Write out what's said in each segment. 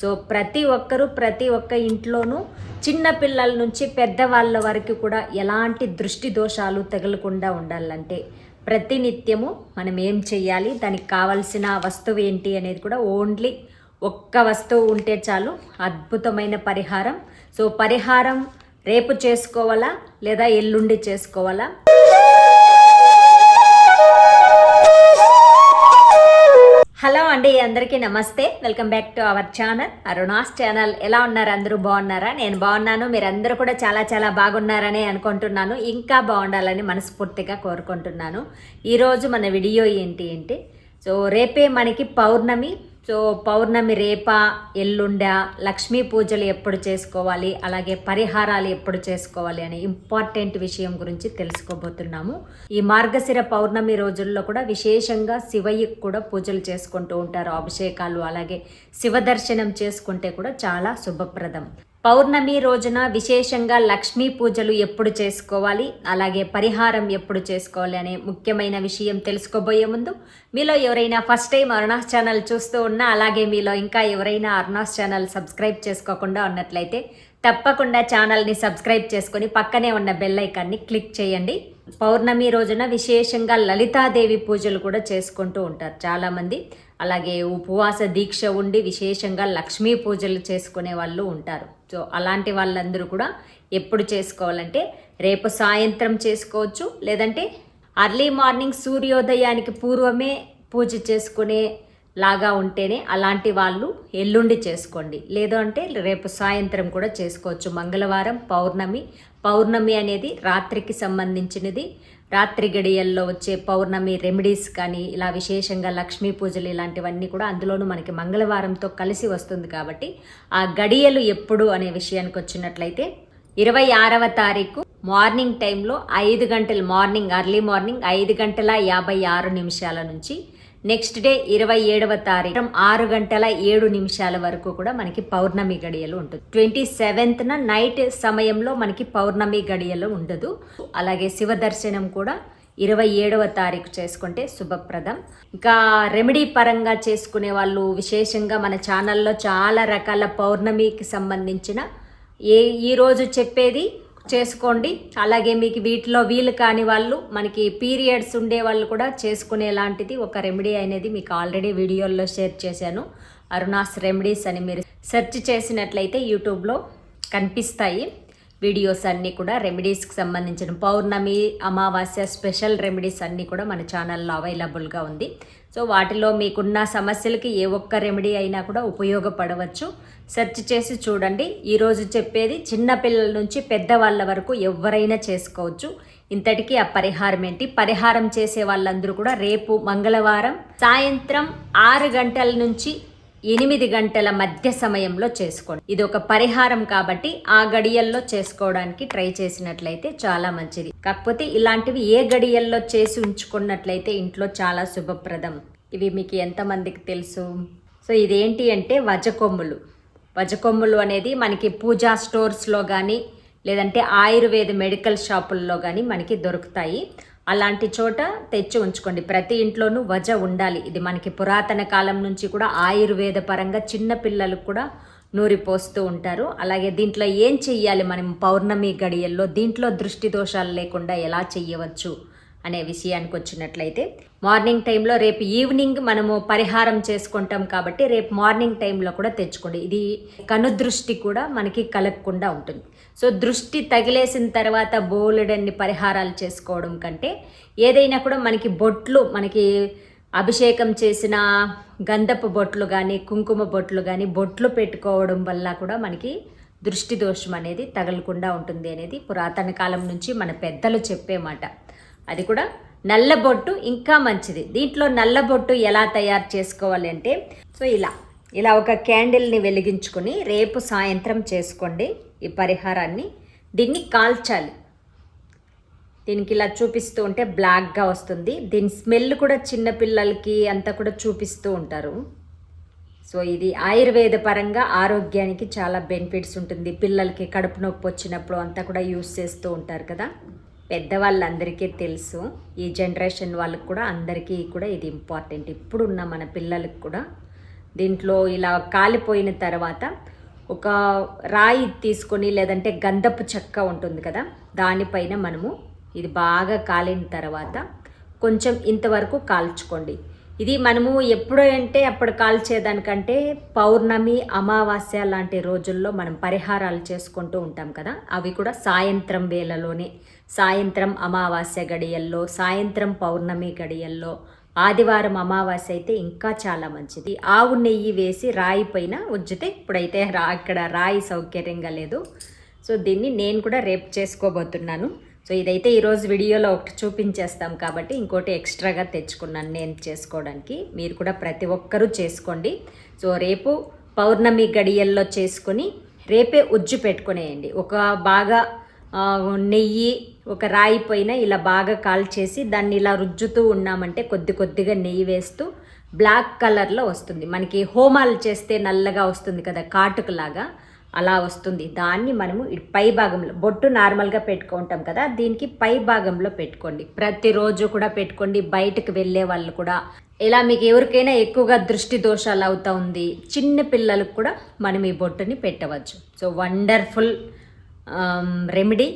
So ప్రతి ఒక్కరూ ప్రతి ఒక్క ఇంట్లోనూ చిన్న పిల్లల నుంచి పెద్దవాళ్ళ వరకు కూడా ఎలాంటి దృష్టి దోషాలు తగలకుండా ఉండాలంటే ప్రతినిత్యము మనం ఏం చేయాలి దానికి కావాల్సిన వస్తువు ఏంటి అనేది కూడా ఓన్లీ ఒక్క వస్తువు ఉంటే చాలు అద్భుతమైన పరిహారం. సో పరిహారం రేపు చేసుకోవాలా లేదా ఎల్లుండి చేసుకోవాలా? హలో అండి అందరికీ నమస్తే. Welcome back to our channel Aruna's channel ఎలా ఉన్నారు? అందరూ బాగున్నారా? నేను బాగున్నాను. మీరందరూ కూడా చాలా చాలా బాగున్నారని అనుకుంటున్నాను. ఇంకా బాగుండాలని మనస్ఫూర్తిగా కోరుకుంటున్నాను. ఈరోజు మన వీడియో ఏంటి అంటే సో రేపే మనకి పౌర్ణమి. సో పౌర్ణమి రేప ఎల్లుండ లక్ష్మీ పూజలు ఎప్పుడు చేసుకోవాలి అలాగే పరిహారాలు ఎప్పుడు చేసుకోవాలి అనే ఇంపార్టెంట్ విషయం గురించి తెలుసుకోబోతున్నాము. ఈ మార్గశిర పౌర్ణమి రోజుల్లో కూడా విశేషంగా శివయ్యకు కూడా పూజలు చేసుకుంటూ ఉంటారు అభిషేకాలు అలాగే శివ దర్శనం చేసుకుంటే కూడా చాలా శుభప్రదం. పౌర్ణమి రోజున విశేషంగా లక్ష్మీ పూజలు ఎప్పుడు చేసుకోవాలి? అలాగే పరిహారం ఎప్పుడు చేసుకోవాలి అనే ముఖ్యమైన విషయం తెలుసుకోబోయే ముందు మీలో ఎవరైనా ఫస్ట్ టైం అరుణాస్ ఛానల్ చూస్తూ ఉన్నా అలాగే మీలో ఇంకా ఎవరైనా అరుణాస్ ఛానల్ సబ్స్క్రైబ్ చేసుకోకుండా ఉన్నట్లయితే తప్పకుండా ఛానల్ని సబ్స్క్రైబ్ చేసుకొని పక్కనే ఉన్న బెల్ ఐకాన్ని క్లిక్ చేయండి. పౌర్ణమి రోజున విశేషంగా లలితాదేవి పూజలు కూడా చేసుకుంటూ ఉంటారు చాలామంది. అలాగే ఉపవాస దీక్ష ఉండి విశేషంగా లక్ష్మీ పూజలు చేసుకునే వాళ్ళు ఉంటారు. సో అలాంటి వాళ్ళందరూ కూడా ఎప్పుడు చేసుకోవాలంటే రేపు సాయంత్రం చేసుకోవచ్చు. లేదంటే అర్లీ మార్నింగ్ సూర్యోదయానికి పూర్వమే పూజ చేసుకునే లాగా ఉంటేనే అలాంటి వాళ్ళు ఎల్లుండి చేసుకోండి. లేదు అంటే రేపు సాయంత్రం కూడా చేసుకోవచ్చు. మంగళవారం పౌర్ణమి. పౌర్ణమి అనేది రాత్రికి సంబంధించినది. రాత్రి గడియల్లో వచ్చే పౌర్ణమి రెమెడీస్ కానీ ఇలా విశేషంగా లక్ష్మీ పూజలు ఇలాంటివన్నీ కూడా అందులోనూ మనకి మంగళవారంతో కలిసి వస్తుంది కాబట్టి ఆ గడియలు ఎప్పుడు అనే విషయానికి వచ్చినట్లయితే ఇరవై ఆరవ తారీఖు మార్నింగ్ టైంలో ఐదు గంటలు మార్నింగ్ అర్లీ మార్నింగ్ ఐదు గంటల యాభై ఆరు నిమిషాల నుంచి నెక్స్ట్ డే ఇరవై ఏడవ తారీఖు ఆరు గంటల ఏడు నిమిషాల వరకు కూడా మనకి పౌర్ణమి గడియలు ఉంటుంది. ట్వంటీ సెవెంత్న నైట్ సమయంలో మనకి పౌర్ణమి గడియలు ఉండదు. అలాగే శివ దర్శనం కూడా ఇరవై ఏడవ తారీఖు చేసుకుంటే శుభప్రదం. ఇంకా రెమెడీ పరంగా చేసుకునే వాళ్ళు విశేషంగా మన ఛానల్లో చాలా రకాల పౌర్ణమికి సంబంధించిన ఏ ఈరోజు చెప్పేది చేసుకోండి. అలాగే మీకు వీటిలో వీలు కాని వాళ్ళు మనకి పీరియడ్స్ ఉండే వాళ్ళు కూడా చేసుకునేలాంటిది ఒక రెమెడీ అనేది మీకు ఆల్రెడీ వీడియోల్లో షేర్ చేశాను. అరుణాస్ రెమెడీస్ అని మీరు సెర్చ్ చేసినట్లయితే యూట్యూబ్లో కనిపిస్తాయి. వీడియోస్ అన్నీ కూడా రెమెడీస్కి సంబంధించిన పౌర్ణమి అమావాస్య స్పెషల్ రెమెడీస్ అన్నీ కూడా మన ఛానల్లో అవైలబుల్గా ఉంది. సో వాటిలో మీకున్న సమస్యలకి ఏ ఒక్క రెమెడీ అయినా కూడా ఉపయోగపడవచ్చు. సెర్చ్ చేసి చూడండి. ఈరోజు చెప్పేది చిన్నపిల్లల నుంచి పెద్దవాళ్ళ వరకు ఎవరైనా చేసుకోవచ్చు. ఇంతటికీ ఆ పరిహారం ఏంటి? పరిహారం చేసే వాళ్ళందరూ కూడా రేపు మంగళవారం సాయంత్రం ఆరు గంటల నుంచి ఎనిమిది గంటల మధ్య సమయంలో చేసుకోండి. ఇది ఒక పరిహారం కాబట్టి ఆ గడియల్లో చేసుకోవడానికి ట్రై చేసినట్లయితే చాలా మంచిది. కాకపోతే ఇలాంటివి ఏ గడియల్లో చేసి ఉంచుకున్నట్లయితే ఇంట్లో చాలా శుభప్రదం. ఇవి మీకు ఎంతమందికి తెలుసు? సో ఇదేంటి అంటే వజకొమ్ములు. వజకొమ్ములు అనేది మనకి పూజా స్టోర్స్లో కానీ లేదంటే ఆయుర్వేద మెడికల్ షాపుల్లో కానీ మనకి దొరుకుతాయి. అలాంటి చోట తెచ్చి ఉంచుకోండి. ప్రతి ఇంట్లోనూ వజ ఉండాలి. ఇది మనకి పురాతన కాలం నుంచి కూడా ఆయుర్వేద పరంగా చిన్న పిల్లలకు కూడా నూరి పోస్తూ ఉంటారు. అలాగే దీంట్లో ఏం చెయ్యాలి? మనం పౌర్ణమి గడియల్లో దీంట్లో దృష్టి దోషాలు లేకుండా ఎలా చెయ్యవచ్చు? అనే విషయానికి వచ్చినట్లయితే మార్నింగ్ టైంలో రేపు ఈవినింగ్ మనము పరిహారం చేసుకుంటాం కాబట్టి రేపు మార్నింగ్ టైంలో కూడా తెచ్చుకోండి. ఇది కనుదృష్టి కూడా మనకి కలగకుండా ఉంటుంది. సో దృష్టి తగిలేసిన తర్వాత బోలెడన్ని పరిహారాలు చేసుకోవడం కంటే ఏదైనా కూడా మనకి బొట్లు మనకి అభిషేకం చేసిన గంధపు బొట్లు కానీ కుంకుమ బొట్లు కానీ బొట్లు పెట్టుకోవడం వల్ల కూడా మనకి దృష్టి దోషం అనేది తగలకుండా ఉంటుంది అనేది పురాతన కాలం నుంచి మన పెద్దలు చెప్పే మాట. అది కూడా నల్లబొట్టు ఇంకా మంచిది. దీంట్లో నల్లబొట్టు ఎలా తయారు చేసుకోవాలి అంటే సో ఇలా ఇలా ఒక క్యాండిల్ని వెలిగించుకొని రేపు సాయంత్రం చేసుకోండి ఈ పరిహారాన్ని. దీన్ని కాల్చాలి. దీనికి ఇలా చూపిస్తూ ఉంటే బ్లాక్గా వస్తుంది. దీని స్మెల్ కూడా చిన్నపిల్లలకి అంతా కూడా చూపిస్తూ ఉంటారు. సో ఇది ఆయుర్వేద పరంగా ఆరోగ్యానికి చాలా బెనిఫిట్స్ ఉంటుంది. పిల్లలకి కడుపు నొప్పి వచ్చినప్పుడు అంతా కూడా యూస్ చేస్తూ ఉంటారు కదా. పెద్దవాళ్ళందరికీ తెలుసు. ఈ జనరేషన్ వాళ్ళకి కూడా అందరికీ కూడా ఇది ఇంపార్టెంట్. ఇప్పుడున్న మన పిల్లలకు కూడా. దీంట్లో ఇలా కాలిపోయిన తర్వాత ఒక రాయి తీసుకొని లేదంటే గంధపు చెక్క ఉంటుంది కదా దానిపైన మనము ఇది బాగా కాలిన తర్వాత కొంచెం ఇంతవరకు కాల్చుకోండి. ఇది మనము ఎప్పుడు అంటే అప్పుడు కాల్చేదానికంటే పౌర్ణమి అమావాస్య లాంటి రోజుల్లో మనం పరిహారాలు చేసుకుంటూ ఉంటాం కదా అవి కూడా సాయంత్రం వేళలోనే సాయంత్రం అమావాస్య గడియల్లో సాయంత్రం పౌర్ణమి గడియల్లో ఆదివారం అమావాస్య అయితే ఇంకా చాలా మంచిది. ఆవు నెయ్యి వేసి రాయి పైన ఉంచితే ఇప్పుడైతే రా ఇక్కడ రాయి సౌకర్యంగా లేదు. సో దీన్ని నేను కూడా రేపు చేసుకోబోతున్నాను. సో ఇదైతే ఈరోజు వీడియోలో ఒకటి చూపించేస్తాం కాబట్టి ఇంకోటి ఎక్స్ట్రాగా తెచ్చుకున్నాను నేను చేసుకోవడానికి. మీరు కూడా ప్రతి ఒక్కరూ చేసుకోండి. సో రేపు పౌర్ణమి గడియల్లో చేసుకొని రేపే ఉజ్జు పెట్టుకునేయండి. ఒక బాగా నెయ్యి ఒక రాయి పైన ఇలా బాగా కాల్చేసి దాన్ని ఇలా రుజ్జుతూ ఉన్నామంటే కొద్ది కొద్దిగా నెయ్యి వేస్తూ బ్లాక్ కలర్లో వస్తుంది. మనకి హోమాలు చేస్తే నల్లగా వస్తుంది కదా కాటుకలాగా అలా వస్తుంది. దాన్ని మనము పై భాగంలో బొట్టు నార్మల్గా పెట్టుకుంటాం కదా దీనికి పై భాగంలో పెట్టుకోండి. ప్రతిరోజు కూడా పెట్టుకోండి. బయటకు వెళ్ళే వాళ్ళు కూడా ఇలా మీకు ఎవరికైనా ఎక్కువగా దృష్టి దోషాలు అవుతా ఉంది చిన్న పిల్లలకు కూడా మనం ఈ బొట్టుని పెట్టవచ్చు. So wonderful remedy.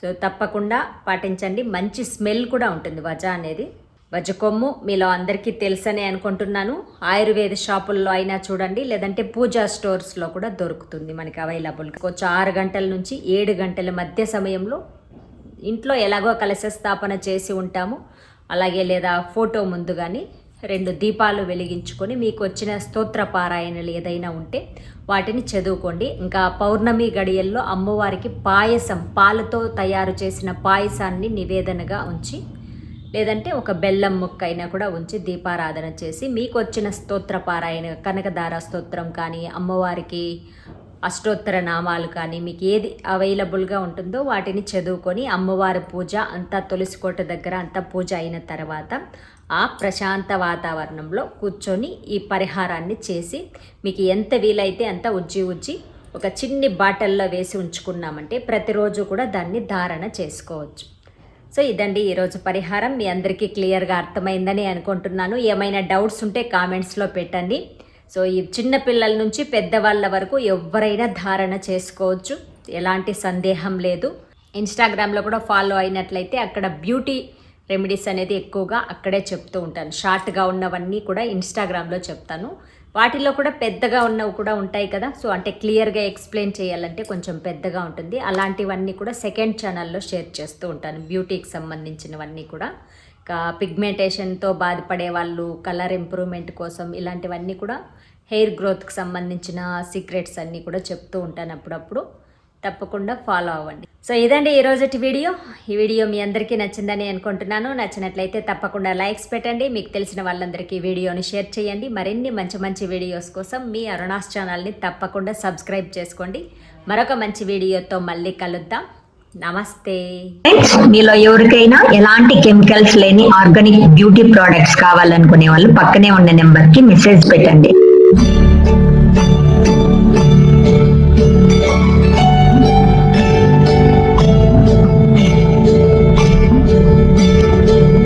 సో తప్పకుండా పాటించండి. మంచి స్మెల్ కూడా ఉంటుంది వజ అనేది. వజ కొమ్ము మీలో అందరికీ తెలుసనే అనుకుంటున్నాను. ఆయుర్వేద షాపుల్లో అయినా చూడండి లేదంటే పూజా స్టోర్స్లో కూడా దొరుకుతుంది మనకి అవైలబుల్గా. కొంచెం ఆరు గంటల నుంచి ఏడు గంటల మధ్య సమయంలో ఇంట్లో ఎలాగో కలశ స్థాపన చేసి ఉంటాము. అలాగే లేదా ఫోటో ముందు కానీ రెండు దీపాలు వెలిగించుకొని మీకు వచ్చిన స్తోత్ర పారాయణలు ఏదైనా ఉంటే వాటిని చదువుకోండి. ఇంకా పౌర్ణమి గడియల్లో అమ్మవారికి పాయసం పాలతో తయారు చేసిన పాయసాన్ని నివేదనగా ఉంచి లేదంటే ఒక బెల్లం ముక్క అయినా కూడా ఉంచి దీపారాధన చేసి మీకు వచ్చిన స్తోత్ర పారాయణ కనకదార స్తోత్రం కానీ అమ్మవారికి అష్టోత్తర నామాలు కానీ మీకు ఏది అవైలబుల్గా ఉంటుందో వాటిని చదువుకొని అమ్మవారి పూజ అంతా తులసి కోట దగ్గర అంతా పూజ అయిన తర్వాత ఆ ప్రశాంత వాతావరణంలో కూర్చొని ఈ పరిహారాన్ని చేసి మీకు ఎంత వీలైతే అంత ఉజ్జి ఉజ్జి ఒక చిన్ని బాటల్లో వేసి ఉంచుకున్నామంటే ప్రతిరోజు కూడా దాన్ని ధారణ చేసుకోవచ్చు. సో ఇదండి ఈరోజు పరిహారం. మీ అందరికీ క్లియర్గా అర్థమైందని అనుకుంటున్నాను. ఏమైనా డౌట్స్ ఉంటే కామెంట్స్లో పెట్టండి. సో ఈ చిన్న పిల్లల నుంచి పెద్దవాళ్ళ వరకు ఎవరైనా ధారణ చేసుకోవచ్చు. ఎలాంటి సందేహం లేదు. ఇన్స్టాగ్రామ్లో కూడా ఫాలో అయినట్లయితే అక్కడ బ్యూటీ రెమెడీస్ అనేది ఎక్కువగా అక్కడే చెప్తూ ఉంటాను. షార్ట్గా ఉన్నవన్నీ కూడా ఇన్స్టాగ్రామ్లో చెప్తాను. వాటిలో కూడా పెద్దగా ఉన్నవి కూడా ఉంటాయి కదా. సో అంటే క్లియర్గా ఎక్స్ప్లెయిన్ చేయాలంటే కొంచెం పెద్దగా ఉంటుంది. అలాంటివన్నీ కూడా సెకండ్ ఛానల్లో షేర్ చేస్తూ ఉంటాను. బ్యూటీకి సంబంధించినవన్నీ కూడా. పిగ్మెంటేషన్తో బాధపడే వాళ్ళు కలర్ ఇంప్రూవ్మెంట్ కోసం ఇలాంటివన్నీ కూడా హెయిర్ గ్రోత్కి సంబంధించిన సీక్రెట్స్ అన్నీ కూడా చెప్తూ ఉంటాను అప్పుడప్పుడు. తప్పకుండా ఫాలో అవ్వండి. సో ఇదండి ఈ రోజుటి వీడియో. ఈ వీడియో మీ అందరికీ నచ్చిందని అనుకుంటున్నాను. నచ్చినట్లయితే తప్పకుండా లైక్స్ పెట్టండి. మీకు తెలిసిన వాళ్ళందరికీ ఈ వీడియోని షేర్ చేయండి. మరిన్ని మంచి మంచి వీడియోస్ కోసం మీ అరుణాస్ ఛానల్ని తప్పకుండా సబ్స్క్రైబ్ చేసుకోండి. మరొక మంచి వీడియోతో మళ్ళీ కలుద్దాం. నమస్తే. మీలో ఎవరికైనా ఎలాంటి కెమికల్స్ లేని ఆర్గానిక్ బ్యూటీ ప్రోడక్ట్స్ కావాలనుకునే వాళ్ళు పక్కనే ఉన్న నెంబర్కి మెసేజ్ పెట్టండి.